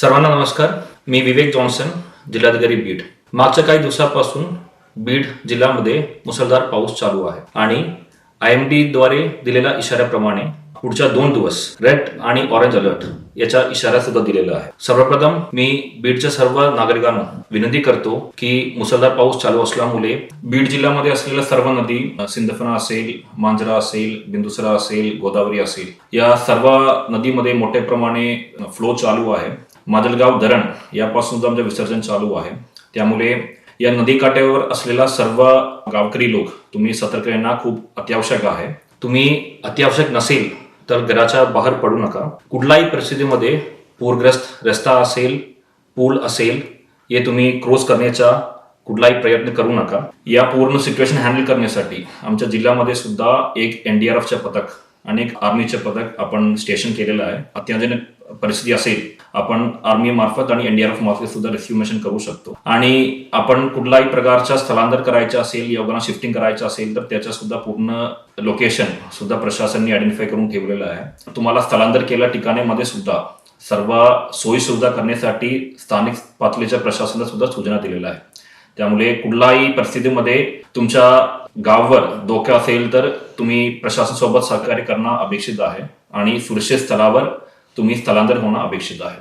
सर्वांना नमस्कार. मी विवेक जॉन्सन जिल्हाधिकारी बीड. मागच्या काही दिवसापासून बीड जिल्ह्यामध्ये मुसळधार पाऊस चालू आहे आणि आय एमद्वारे दिलेल्या इशाऱ्याप्रमाणे पुढच्या दोन दिवस रेड आणि ऑरेंज अलर्ट याचा इशारा सुद्धा दिलेला आहे. सर्वप्रथम मी बीडच्या सर्व नागरिकांना विनंती करतो की मुसळधार पाऊस चालू असल्यामुळे बीड जिल्ह्यामध्ये असलेल्या सर्व नदी सिंदफना असेल मांजरा असेल बिंदुसरा असेल गोदावरी असेल या सर्व नदीमध्ये मोठ्या प्रमाणे फ्लो चालू आहे. माजलगाव धरण यापासून सुद्धा आमचं विसर्जन चालू आहे त्यामुळे या नदीकाठ्यावर असलेला सर्व गावकरी लोक तुम्ही सतर्क येणं खूप अत्यावश्यक आहे. तुम्ही अत्यावश्यक नसेल तर घराच्या बाहेर पडू नका. कुठल्याही परिस्थितीमध्ये पूरग्रस्त रस्ता असेल पूल असेल हे तुम्ही क्रॉस करण्याचा कुठलाही प्रयत्न करू नका. या पूर्ण सिच्युएशन हँडल करण्यासाठी आमच्या जिल्ह्यामध्ये सुद्धा एक एनडीआरएफचे पथक आणि एक आर्मीचे पथक आपण स्टेशन केलेलं आहे. अत्याधुनिक परिस्थिती असेल आपण आर्मी मार्फत आणि एनडीआरएफ मार्फत सुद्धा रेस्क्यू मिशन करू शकतो. आणि आपण कुठलाही प्रकारचा स्थलांतर करायचं असेल योगाना शिफ्टिंग करायचं असेल तर त्याच्या सुद्धा पूर्ण लोकेशन सुद्धा प्रशासनाने आयडेंटिफाय करून ठेवलेलं आहे. तुम्हाला स्थलांतर केल्या ठिकाणीमध्ये सुद्धा सर्व सोयी सुविधा करण्यासाठी स्थानिक पातळीच्या प्रशासनाला सुद्धा सूचना दिलेल्या आहे त्यामुळे कुठलाही परिस्थितीमध्ये तुमच्या गाववर धोका असेल तर तुम्ही प्रशासनासोबत सहकार्य करणं अपेक्षित आहे. आणि सुरक्षित स्थळावर तुम्ही स्थलांतर होणं अपेक्षित आहे.